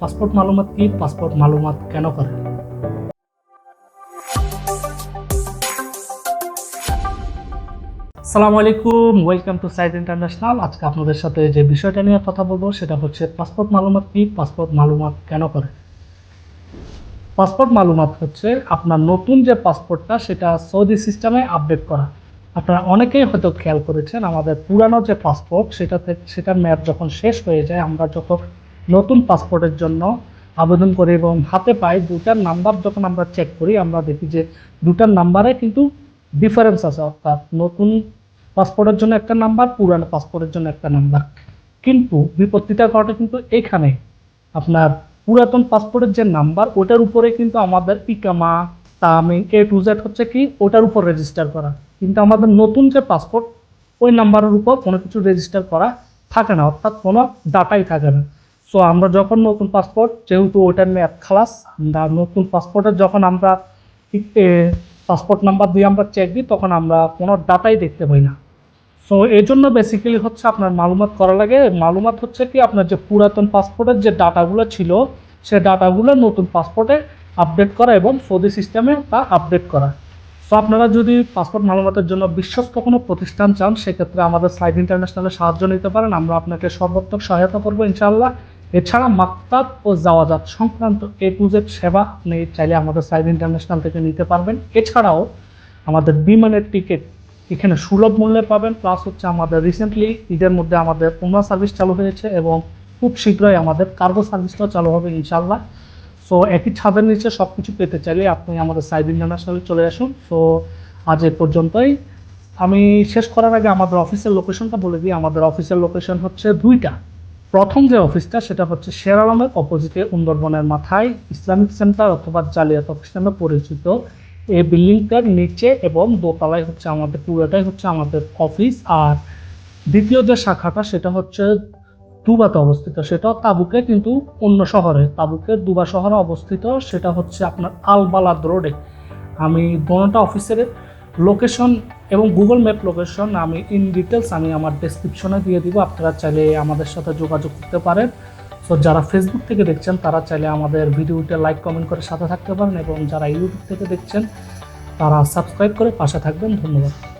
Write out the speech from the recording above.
Passport মালুমাত কি? Passport মালুমাত কেন করে? আসসালামু আলাইকুম, ওয়েলকাম টু সাইড ইন্টারন্যাশনাল। আজকে আপনাদের সাথে যে বিষয়টা নিয়ে কথা বলব, সেটা হচ্ছে পাসপোর্ট মালুমাত কি, পাসপোর্ট মালুমাত কেন করে? পাসপোর্ট মালুমাত হচ্ছে আপনার নতুন যে পাসপোর্টটা, সেটা সৌদি সিস্টেমে আপডেট করা। আপনারা অনেকেই হয়তো খেয়াল করেছেন, আমাদের পুরানো যে পাসপোর্ট, সেটাতে সেটার মেয়াদ যখন শেষ হয়ে যায়, আমরা যখন নতুন পাসপোর্টের জন্য আবেদন করি এবং হাতে পাই দুটার নাম্বার যখন আমরা চেক করি, আমরা দেখি যে দুটার নাম্বারে কিন্তু ডিফারেন্স আছে। অর্থাৎ নতুন পাসপোর্টের জন্য একটা নাম্বার পুরানো পাসপোর্টের জন্য একটা নাম্বার কিন্তু বিপত্তিটা ঘটে কিন্তু এখানে। আপনার পুরাতন পাসপোর্টের যে নাম্বার ওটার উপরে কিন্তু আমাদের ইকামা তামিং এ টু জেড হচ্ছে কি ওটার উপর রেজিস্টার করা। কিন্তু আমাদের নতুন যে পাসপোর্ট ওই নাম্বারের উপর কোনো কিছু রেজিস্টার করা থাকে না। অর্থাৎ কোনো ডাটাই থাকে না। সো আমরা যখন নতুন পাসপোর্ট যেহেতু ওটার মেয়াদ খালাস নতুন পাসপোর্টের যখন আমরা পাসপোর্ট নাম্বার দিয়ে আমরা চেক দিই, তখন আমরা কোনো ডাটাই দেখতে পাই না। সো এই জন্য বেসিক্যালি হচ্ছে আপনার মালুমাত করা লাগে। মালুমাত হচ্ছে কি, আপনার যে পুরাতন পাসপোর্টের যে ডাটাগুলো ছিল, সে ডাটাগুলো নতুন পাসপোর্টে আপডেট করা এবং সৌদি সিস্টেমে তা আপডেট করা। সো আপনারা যদি পাসপোর্ট মালুমাতের জন্য বিশ্বস্ত কোনো প্রতিষ্ঠান চান, সেক্ষেত্রে আমাদের সাইড ইন্টারন্যাশনালের সাহায্য নিতে পারেন। আমরা আপনাকে সর্বোত্তম সহায়তা করব, ইনশাআল্লাহ। এছাড়া মাকতাব ও জাওয়াজাত সংক্রান্ত এ টু জেড সেবা আপনি চাইলে আমাদের সাইড ইন্টারন্যাশনাল থেকে নিতে পারবেন। এছাড়াও আমাদের বিমানের টিকিট এখানে সুলভ মূল্যে পাবেন, প্লাস হচ্ছে আমাদের রিসেন্টলি ঈদের মধ্যে আমাদের পুমা সার্ভিস চালু হয়েছে এবং খুব শীঘ্রই আমাদের কার্গো সার্ভিসটাও চালু হবে ইনশাল্লাহ সো একই ছাদের নিচে সব কিছু পেতে চাইলে আপনি আমাদের সাইড ইন্টারন্যাশনালে চলে আসুন। সো আজ এ পর্যন্তই। আমি শেষ করার আগে আমাদের অফিসের লোকেশনটা বলে দিই। আমাদের অফিসের লোকেশন হচ্ছে দুইটা। প্রথম যে অফিসটা, সেটা হচ্ছে শের আলমের অপোজিটে সুন্দরবনের মাথায় ইসলামিক সেন্টার অথবা জালিয়াত অফিস নামে পরিচিত। এই বিল্ডিংটার নিচে এবং দোতলায় হচ্ছে আমাদের, পুরোটাই হচ্ছে আমাদের অফিস আর দ্বিতীয় যে শাখাটা, সেটা হচ্ছে দুবাতে অবস্থিত। সেটা তাবুকে কিন্তু অন্য শহরে তাবুকের দুবা শহরে অবস্থিত। সেটা হচ্ছে আপনার আলবালাদ রোডে। আমি দোনোটা অফিসের লোকেশন এবং গুগল ম্যাপ লোকেশন আমি ইন ডিটেলস আমি আমার ডেসক্রিপশনে দিয়ে দিব। আপনারা চাইলে আমাদের সাথে যোগাযোগ করতে পারেন। সো যারা ফেসবুক থেকে দেখছেন, তারা চাইলে আমাদের ভিডিওটা লাইক কমেন্ট করে সাথে থাকতে পারেন এবং যারা ইউটিউব থেকে দেখছেন, তারা সাবস্ক্রাইব করে পাশে থাকবেন। ধন্যবাদ।